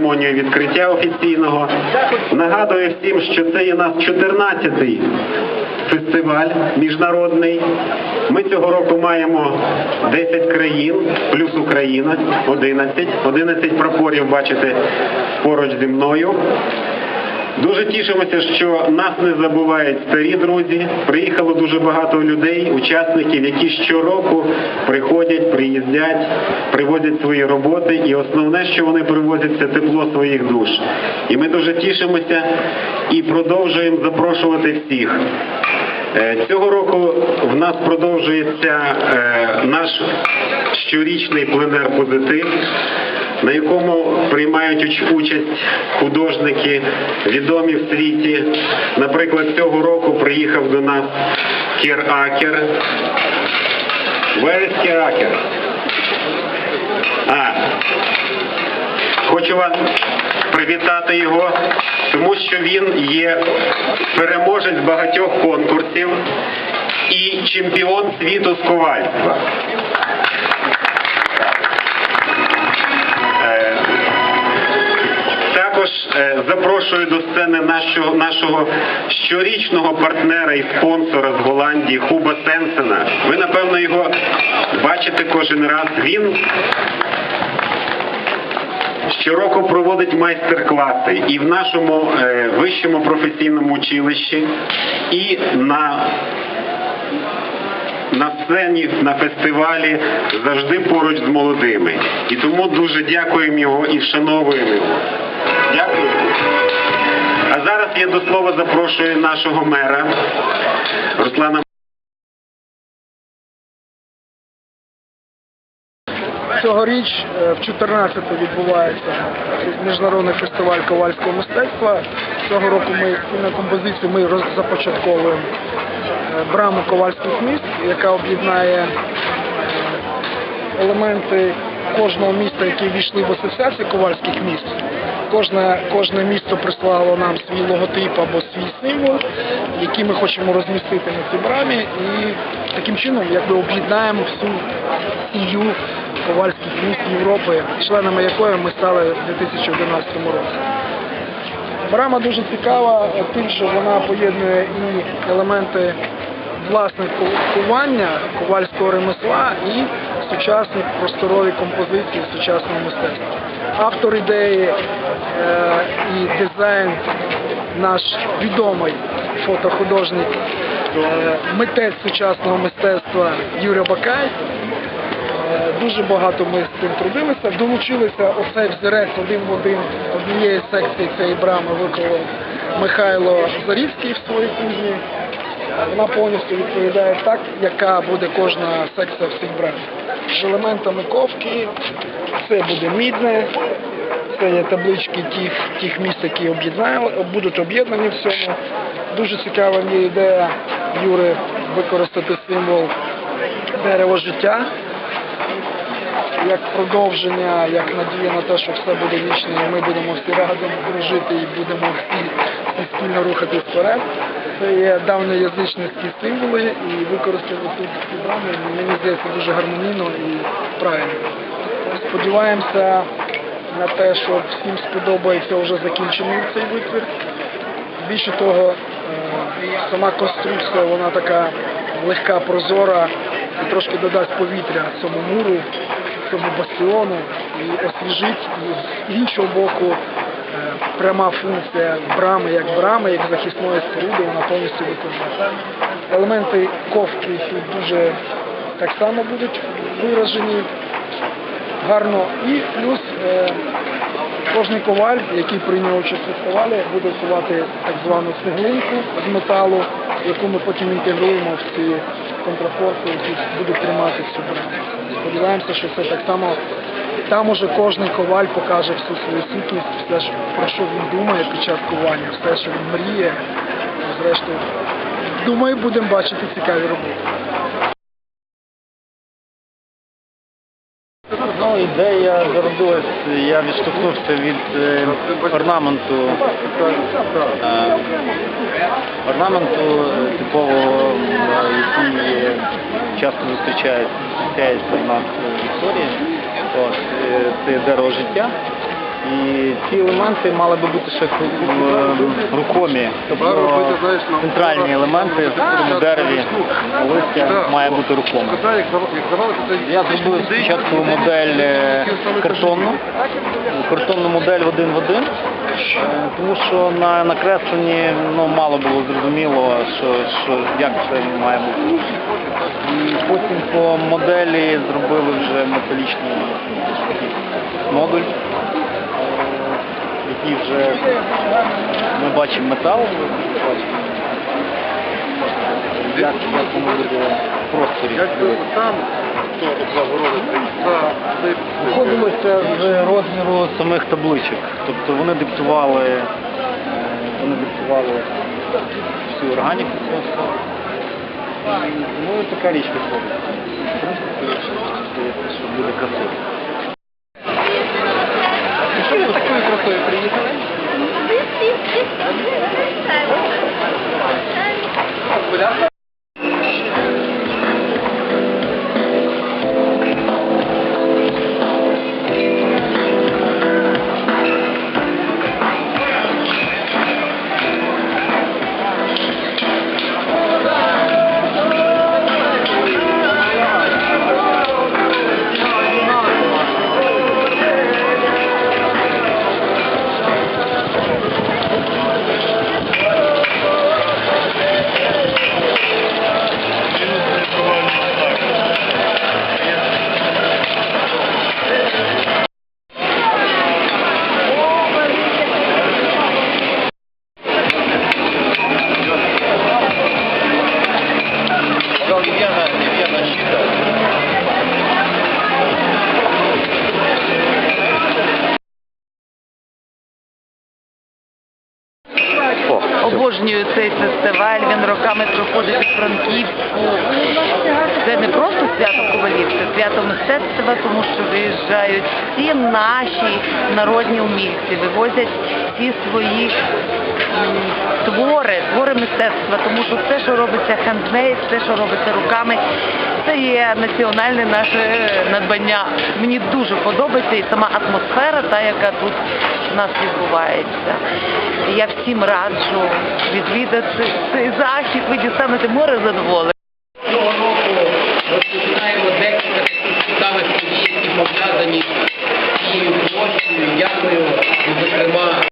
церемонію відкриття офіційного. Нагадую всім, що це є наш 14-й фестиваль міжнародний. Ми цього року маємо 10 країн, плюс Україна 11. 11 прапорів бачите поруч зі мною. Дуже тішимося, що нас не забувають старі друзі. Приїхало дуже багато людей, учасників, які щороку приходять, приїздять, привозять свої роботи. І основне, що вони привозять, це тепло своїх душ. І ми дуже тішимося і продовжуємо запрошувати всіх. Е, Цього року в нас продовжується е, наш щорічний пленер позитив, на якому приймають участь художники, відомі в світі. Наприклад, цього року приїхав до нас Кір Акер. Where Кір Акер? А, Хочу вас привітати його, тому що він є переможець багатьох конкурсів і чемпіон світу з ковальства. Запрошую до сцени нашого, нашого щорічного партнера і спонсора з Голландії Хуба Сенсена. Ви, напевно, його бачите кожен раз. Він Щороку проводить майстер-класи і в нашому е, вищому професійному училищі, і на, на сцені, на фестивалі завжди поруч з молодими. І тому дуже дякуємо його і вшановуємо його. Дякую. А зараз я до слова запрошую нашого мера Руслана. Цьогоріч е, в 14-те відбувається міжнародний фестиваль ковальського мистецтва. Цього року ми на композицію ми започатковуємо е, браму ковальських міст, яка об'єднає е, елементи кожного міста, які війшли в асоціацію ковальських міст. Кожне, кожне місто прислало нам свій логотип або свій символ, який ми хочемо розмістити на цій брамі, і таким чином якби об'єднаємо всю сім'ю ковальських міст Європи, членами якої ми стали в 2011 році. Брама дуже цікава тим, що вона поєднує і елементи власне кування ковальського ремесла і сучасні просторові композиції сучасного мистецтва. Автор ідеї е, і дизайн наш відомий фотохудожник, е, митець сучасного мистецтва Юрій Бакай. Е, Дуже багато ми з цим трудилися. Долучилися оцей взірець один в один однієї секції цієї брами виконав Михайло Зарівський в своїй кузні. Вона повністю відповідає так, яка буде кожна секція в цій брамі. З елементами ковки це буде мідне, це є таблички тих, тих міст, які будуть об'єднані в цьому. Дуже цікава є ідея Юри використати символ дерева життя як продовження, як надія на те, що все буде вічно, і ми будемо всі разом дружити і будемо всі спільно рухатись вперед. Це є давньоязичницькі символи і використати тут ці мені здається, дуже гармонійно і правильно. Сподіваємося на те, що всім сподобається вже закінчений цей витвір. Більше того, е, сама конструкція, вона така легка, прозора і трошки додасть повітря цьому муру, цьому бастіону і освіжить. І з іншого боку, пряма функція брами як брами, як захисної споруди, вона повністю виконана. Елементи ковки тут дуже так само будуть виражені гарно. І плюс е, Кожний коваль, який прийняв участь у фестивалі, буде ковати так звану цеглинку з металу, яку ми потім інтегруємо в ці контрафорти, які будуть тримати цю браму. Сподіваємося, що це так само. Там уже кожний коваль покаже всю свою сутність, все, ж, про що він думає під час ковання, все, що він мріє. Зрештою, думаю, будемо бачити цікаві роботи. Ну, ідея зародилась, я відштовхнувся від е, орнаменту, е, орнаменту е, типового, е, який часто зустрічається нас історії. От, е, це дерево життя. І ці елементи мали би бути ще е, рухомі, тобто центральні елементи в дереві листя має бути рухоме. Я зробив спочатку модель е, картонну, картонну модель один в один, тому що на накресленні ну, мало було зрозуміло, що, що, як це має бути. І потім по моделі зробили вже металічний модуль, який вже ми бачимо метал, як, як воно буде просторі. там за цей Виходилося з розміру самих табличок. Тобто вони диктували, е, вони диктували всю органіку цього всього. Ну, така річ виходить. Здається, що буде красиво. Обожнюю цей фестиваль, він роками проходить у Франківську. Це не просто свято ковалів, це свято мистецтва, тому що виїжджають всі наші народні умільці, вивозять всі свої твори, твори мистецтва, тому що все, що робиться хендмейд, все, що робиться руками, це є національне наше надбання. Мені дуже подобається і сама атмосфера, та яка тут у нас відбувається. Я всім раджу відвідати цей захід, ви дістанете море задоволення. Цього року розпочинаємо декілька цікавих подій, які пов'язані з цією зокрема,